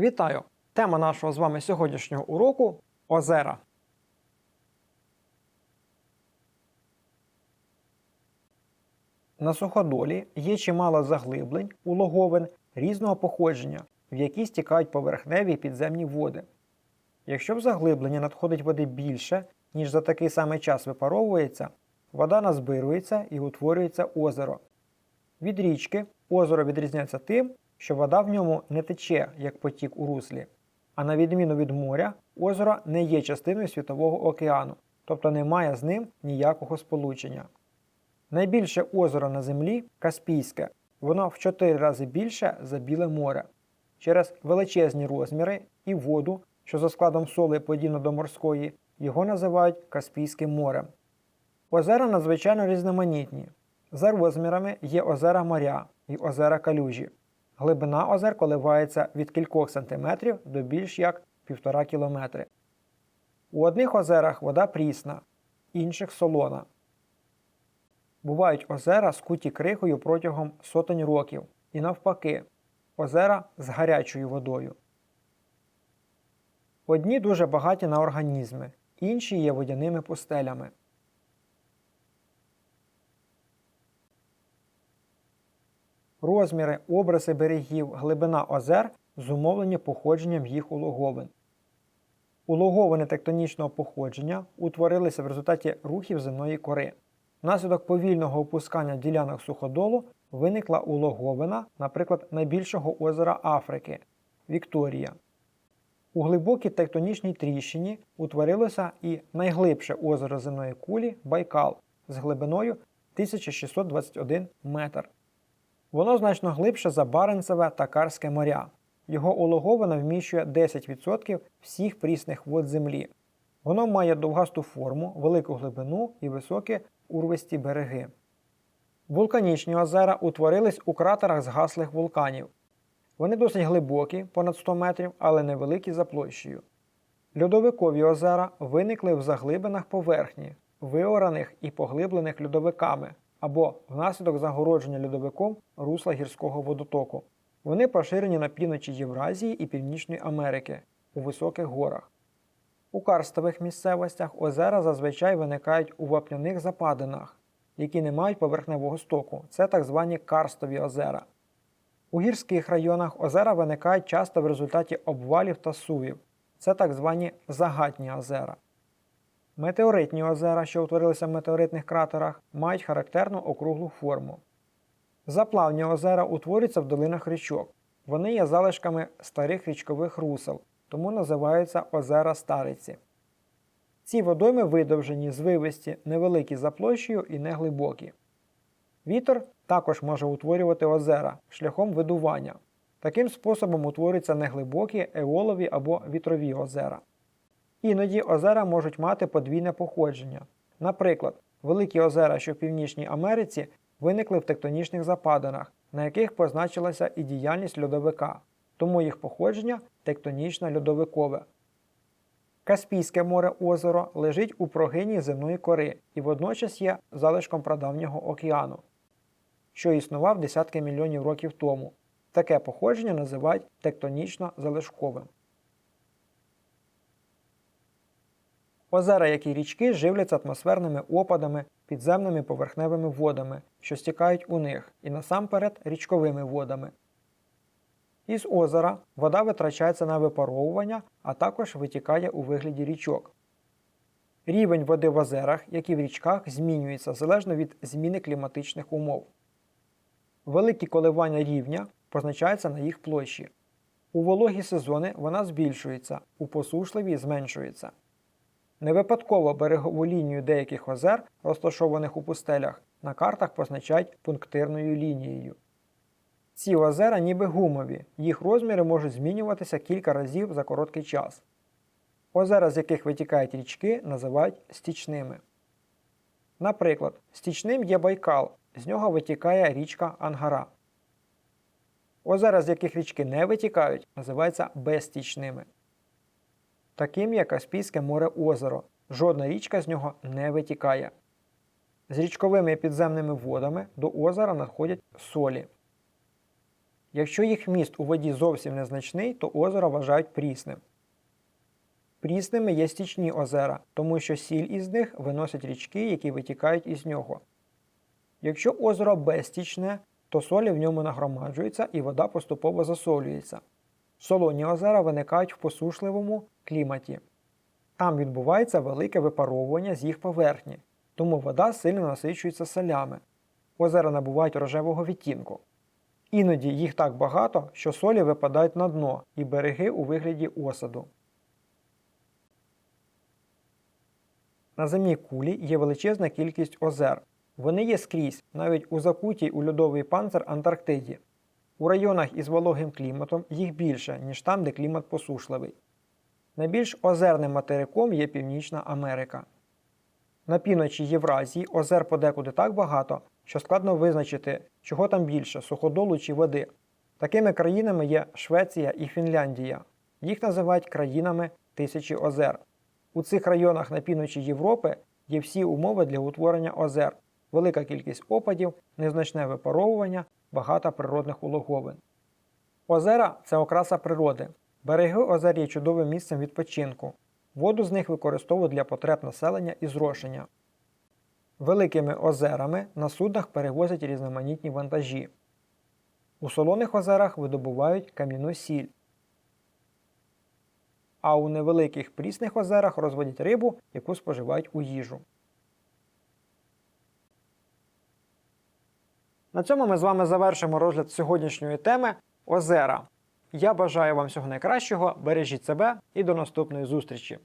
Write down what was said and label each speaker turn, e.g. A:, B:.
A: Вітаю! Тема нашого з вами сьогоднішнього уроку озера. На суходолі є чимало заглиблень, улоговин різного походження, в які стікають поверхневі підземні води. Якщо в заглиблення надходить води більше, ніж за такий самий час випаровується, вода назбирується і утворюється озеро. Від річки озеро відрізняється тим, що вода в ньому не тече, як потік у руслі, а на відміну від моря, озеро не є частиною Світового океану, тобто не має з ним ніякого сполучення. Найбільше озеро на землі Каспійське, воно в 4 рази більше за Біле море. Через величезні розміри і воду, що за складом соли подібно до морської, його називають Каспійським морем. Озера надзвичайно різноманітні. За розмірами є озера моря і озера калюжі. Глибина озер коливається від кількох сантиметрів до більш як півтора кілометри. У одних озерах вода прісна, інших солона. Бувають озера скуті крихою протягом сотень років, і навпаки, озера з гарячою водою. Одні дуже багаті на організми, інші є водяними пустелями. Розміри, обриси берегів, глибина озер зумовлені походженням їх улоговин. Улоговини тектонічного походження утворилися в результаті рухів земної кори. Внаслідок повільного опускання ділянок суходолу виникла улоговина, наприклад, найбільшого озера Африки Вікторія. У глибокій тектонічній тріщині утворилося і найглибше озеро земної кулі Байкал з глибиною 1621 метр. Воно значно глибше за Баренцеве та Карське моря. Його улоговина вміщує 10% всіх прісних вод землі. Воно має довгасту форму, велику глибину і високі урвисті береги. Вулканічні озера утворились у кратерах згаслих вулканів. Вони досить глибокі, понад 100 метрів, але невеликі за площею. Льодовикові озера виникли в заглибинах поверхні, виораних і поглиблених льодовиками або внаслідок загородження льодовиком русла гірського водотоку. Вони поширені на півночі Євразії і Північної Америки у високих горах. У карстових місцевостях озера зазвичай виникають у вапняних западинах, які не мають поверхневого стоку. Це так звані карстові озера. У гірських районах озера виникають часто в результаті обвалів та сувів. Це так звані загатні озера. Метеоритні озера, що утворилися в метеоритних кратерах, мають характерну округлу форму. Заплавні озера утворюються в долинах річок. Вони є залишками старих річкових русел, тому називаються озера Стариці. Ці водойми видовжені, звивисті, невеликі за площею і неглибокі. Вітер також може утворювати озера шляхом видування. Таким способом утворюються неглибокі еолові або вітрові озера. Іноді озера можуть мати подвійне походження. Наприклад, великі озера, що в Північній Америці, виникли в тектонічних западинах, на яких позначилася і діяльність льодовика, тому їх походження тектонічно льодовикове. Каспійське море озеро лежить у прогині земної кори і водночас є залишком прадавнього океану, що існував десятки мільйонів років тому. Таке походження називають тектонічно залишковим. Озера, як і річки, живляться атмосферними опадами, підземними поверхневими водами, що стікають у них, і насамперед річковими водами. Із озера вода витрачається на випаровування, а також витікає у вигляді річок. Рівень води в озерах, як і в річках, змінюється залежно від зміни кліматичних умов. Великі коливання рівня позначаються на їх площі. У вологі сезони вона збільшується, у посушливі зменшується. Не випадково берегову лінію деяких озер, розташованих у пустелях, на картах позначають пунктирною лінією. Ці озера ніби гумові, їх розміри можуть змінюватися кілька разів за короткий час. Озера, з яких витікають річки, називають стічними. Наприклад, стічним є Байкал, з нього витікає річка Ангара. Озера, з яких річки не витікають, називаються безстічними. Таким є Каспійське море озеро. Жодна річка з нього не витікає. З річковими підземними водами до озера надходять солі. Якщо їх вміст у воді зовсім незначний, то озеро вважають прісним. Прісними є стічні озера, тому що сіль із них виносять річки, які витікають із нього. Якщо озеро безстічне, то солі в ньому нагромаджуються і вода поступово засолюється. Солоні озера виникають в посушливому кліматі. Там відбувається велике випаровування з їх поверхні, тому вода сильно насичується солями. Озера набувають рожевого відтінку. Іноді їх так багато, що солі випадають на дно і береги у вигляді осаду. На земній кулі є величезна кількість озер. Вони є скрізь, навіть у закутій у льодовий панцир Антарктиді. У районах із вологим кліматом їх більше, ніж там, де клімат посушливий. Найбільш озерним материком є Північна Америка. На півночі Євразії озер подекуди так багато, що складно визначити, чого там більше суходолу чи води. Такими країнами є Швеція і Фінляндія. Їх називають країнами тисячі озер. У цих районах на півночі Європи є всі умови для утворення озер, велика кількість опадів, незначне випаровування, багато природних улоговин. Озера це окраса природи. Береги озер є чудовим місцем відпочинку. Воду з них використовують для потреб населення і зрошення. Великими озерами на суднах перевозять різноманітні вантажі. У солоних озерах видобувають кам'яну сіль. А у невеликих прісних озерах розводять рибу, яку споживають у їжу. На цьому ми з вами завершимо розгляд сьогоднішньої теми озера. Я бажаю вам всього найкращого, бережіть себе і до наступної зустрічі!